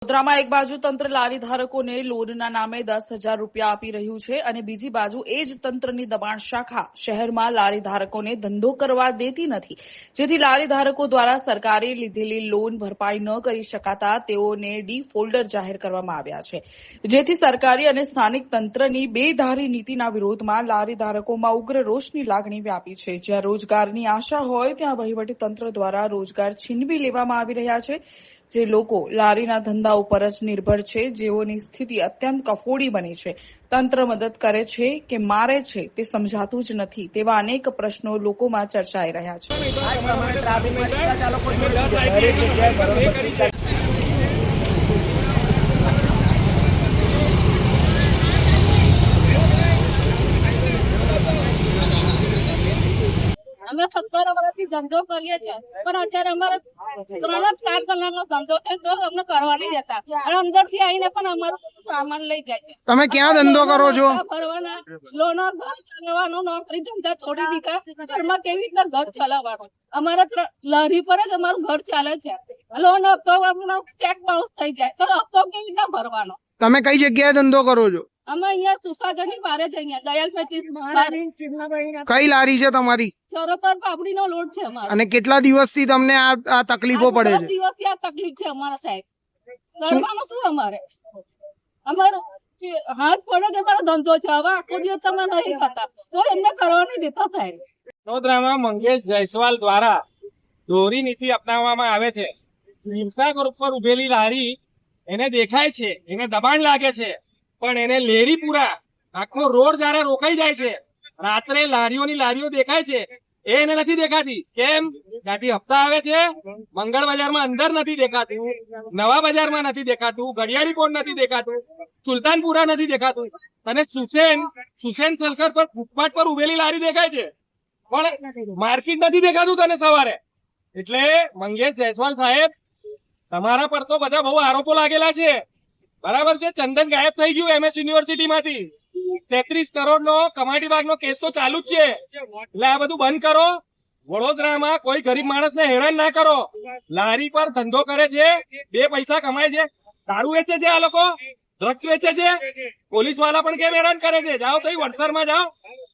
વડોદરામાં એક બાજુ તંત્ર લારી ધારકોને લોનના નામે દસ હજાર રૂપિયા આપી રહ્યું છે અને બીજી બાજુ એ જ તંત્રની દબાણ શાખા શહેરમાં લારી ધારકોને ધંધો કરવા દેતી નથી. જેથી લારી ધારકો દ્વારા સરકારે લીધેલી લોન ભરપાઈ ન કરી શકાતા તેઓને ડી જાહેર કરવામાં આવ્યા છે. જેથી સરકારી અને સ્થાનિક તંત્રની બેધારી નીતિના વિરોધમાં લારી ધારકોમાં ઉગ્ર રોષની લાગણી વ્યાપી છે. જ્યાં રોજગારની આશા હોય, ત્યાં વહીવટી તંત્ર દ્વારા રોજગાર છીનવી લેવામાં આવી રહ્યા છે. જે લોકો લારીના ધંધા ઉપર જ નિર્ભર છે, જેઓની સ્થિતિ અત્યંત કફોડી બની છે. તંત્ર મદદ કરે છે કે મારે છે તે સમજાતું જ નથી તેવા અનેક પ્રશ્નો લોકોમાં ચર્ચાઈ રહ્યા છે. અમે સત્તર વર્ષથી ધંધો કરીએ છીએ. પણ અત્યારે અમારે ત્રણ જ ચાર કલાકનો ધંધો છે તો અમને કરવા નહીં દેતા અને અંદરથી આવીને પણ અમારો સામાન લઈ જાય છે. તમે ક્યાં ધંધો કરો છો? ફરવાના લોનો ઘર ચલાવવાનું નોકરી ધંધા છોડી દીધા. ઘરમાં કેવી રીતના ઘર ચલાવવાનું? અમારે લહેરી પર જ અમારું ઘર ચાલે છે. લોન હપ્તો ચેક બાઉન્સ થઈ જાય. તો હપ્તો કેવી રીતના ભરવાનો? તમે કઈ જગ્યાએ ધંધો કરો છો? અમે અહીંયા સુસાગરની બારે જ અહીંયા દયાલ પેટીસ કઈ લારી છે તમારી? ચરોતર પાપડીનો લોટ છે અમારો. અને કેટલા દિવસથી તમને આ આ તકલીફો પડે છે? દિવસથી આ તકલીફ છે અમારા સાહેબ. કરવાનું શું અમારે? અમારો હાથ પડે કે મારો ધંધો છે? હવે આખો દિવસ તમે નહીં ખાતા. તો એમને કરવા નહીં દેતા સાહેબ. વડોદરામાં મંગેશ જયસ્વાલ દ્વારા દોરી નીતિ અપનાવવામાં આવે છે. હિંસાગર ઉપર ઉભેલી લારી એને દેખાય છે એને દબાણ લાગે છે. પણ એને લેરીપુરા આખો રોડ જયારે રોકાઈ જાય છે, રાત્રે લારીઓની લારીઓ દેખાય છે, એ એને નથી દેખાતી. કેમ? ત્યાંથી હપ્તા આવે છે, મંગળ બજારમાં અંદર નથી દેખાતું, નવા બજારમાં નથી દેખાતું, ઘડિયાળી કોટ નથી દેખાતું, સુલતાનપુરા નથી દેખાતું. અને સુસેન સુસેન સલકર પર ફૂટપાથ પર ઉભેલી લારી દેખાય છે. પણ માર્કેટ નથી દેખાતું તને સવારે. એટલે મંગેશ જયસ્વાલ સાહેબ, તમારા પર તો બધા બહુ આરોપો લાગેલા છે. બરાબર છે? ચંદન ગાયબ થઈ ગયું એમએસ યુનિવર્સિટી માંથી તેત્રીસ કરોડ નો કમાટી બાગ નો કેસ તો ચાલુ જ છે. એટલે આ બધું બંધ કરો. વડોદરામાં કોઈ ગરીબ માણસને હેરાન ના કરો. લારી પર ધંધો કરે છે. બે પૈસા કમાય છે. દારૂ વેચે છે આ લોકો. ડ્રગ્સ વેચે છે. પોલીસવાળા પણ કેમ હેરાન કરે છે? જાઓ તો વડસરમાં જાઓ.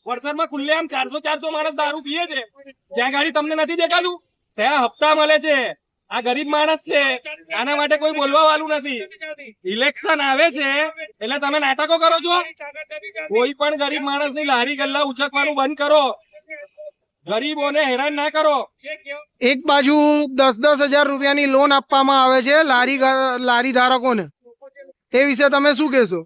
વડસરમાં ખુલ્લેઆમ ચારસો ચારસો માણસ દારૂ પીએ છે. ત્યાં ગાડી તમને નથી દેખાતું? ત્યાં હપ્તા મળે છે. આ ગરીબ માણસ છે. આના માટે કોઈ બોલવા વાળું નથી. ઇલેક્શન આવે છે, એટલે તમે નાટકો કરો છો? કોઈ પણ ગરીબ માણસની લારી ગલ્લા ઉચકવાનું બંધ કરો. ગરીબોને હેરાન ના કરો. એક બાજુ દસ દસ હજાર રૂપિયાની લોન આપવામાં આવે છે લારી લારી ધારકોને. તે વિશે તમે શું કહેશો?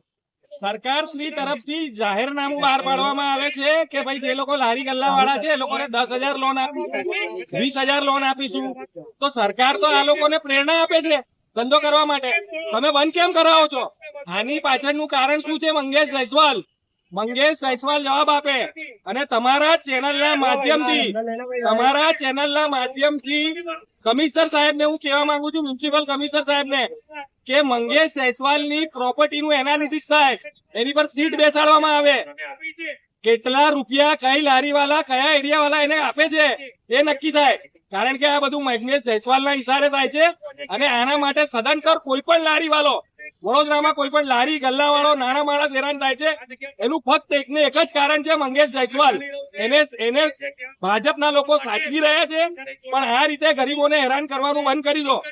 સરકાર શ્રી તરફથી જાહેરનામું બહાર પાડવામાં આવે છે કે ભાઈ જે લોકો લારી ગલ્લા વાળા છે એ લોકોને દસ હજાર લોન આપીશું, વીસ હજાર લોન આપીશું. તો સરકાર તો આ લોકોને પ્રેરણા આપે છે ધંધો કરવા માટે. તમે બંધ કેમ કરાવો છો? આની પાછળનું કારણ શું છે? મંગેશ જયસ્વાલ. મંગેશ જયસ્વાલ જવાબ આપે. અને તમારા ચેનલના માધ્યમથી તમારા ચેનલના માધ્યમથી કમિશનર સાહેબને હું કહેવા માંગુ છું મ્યુનિસિપલ કમિશનર સાહેબને કે મંગેશ જયસ્વાલની પ્રોપર્ટીનું એનાલિસિસ થાય એની પર સીટ બેસાડવામાં આવે. કેટલા રૂપિયા કઈ લારી વાળા કયા એરિયા વાળા એને આપે છે એ નક્કી થાય. કારણ કે આ બધું મંગેશ જયસ્વાલના હિસાબે થાય છે અને આના માટે સદંતર કોઈ પણ લારી વાળો વડોદરામાં કોઈ પણ લારી ગલ્લા વાળો નાના માણસ હેરાન થાય છે. એનું ફક્ત એક ને એક જ કારણ છે, મંગેશ જયસ્વાલ. એને એને ભાજપના લોકો સાચવી રહ્યા છે, પણ આ રીતે ગરીબોને હેરાન કરવાનું બંધ કરી દો.